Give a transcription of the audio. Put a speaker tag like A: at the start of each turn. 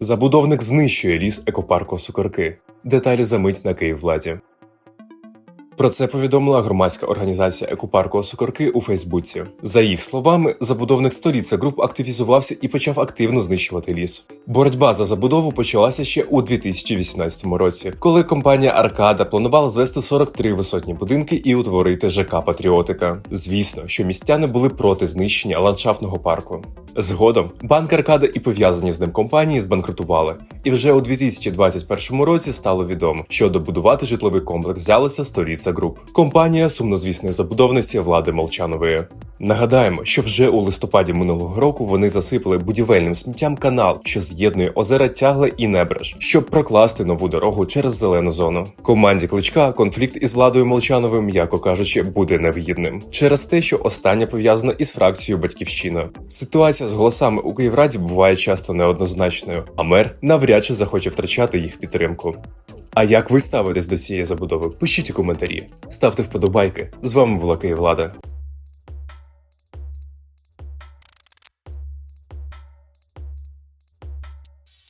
A: Забудовник знищує ліс екопарку Сукорки. Деталі за мить на Київвладі. Про це повідомила громадська організація екопарку Сукорки у Фейсбуці. За їх словами, забудовник століця груп активізувався і почав активно знищувати ліс. Боротьба за забудову почалася ще у 2018 році, коли компанія Аркада планувала звести 43 висотні будинки і утворити ЖК Патріотика. Звісно, що містяни були проти знищення ландшафтного парку. Згодом банк Аркада і пов'язані з ним компанії збанкрутували, і вже у 2021 році стало відомо, що добудувати житловий комплекс взялися Століця Груп, компанія сумнозвісної забудовниці влади Молчанової. Нагадаємо, що вже у листопаді минулого року вони засипали будівельним сміттям канал, що з'єднує озера Тягле і Небреж, щоб прокласти нову дорогу через зелену зону. Команді кличка конфлікт із владою Молчановим, м'яко кажучи, буде невигідним через те, що остання пов'язана із фракцією Батьківщина. Ситуація з голосами у Київраді буває часто неоднозначною, а мер навряд чи захоче втрачати їх підтримку. А як ви ставитесь до цієї забудови? Пишіть у коментарі, ставте вподобайки. З вами була Київлада.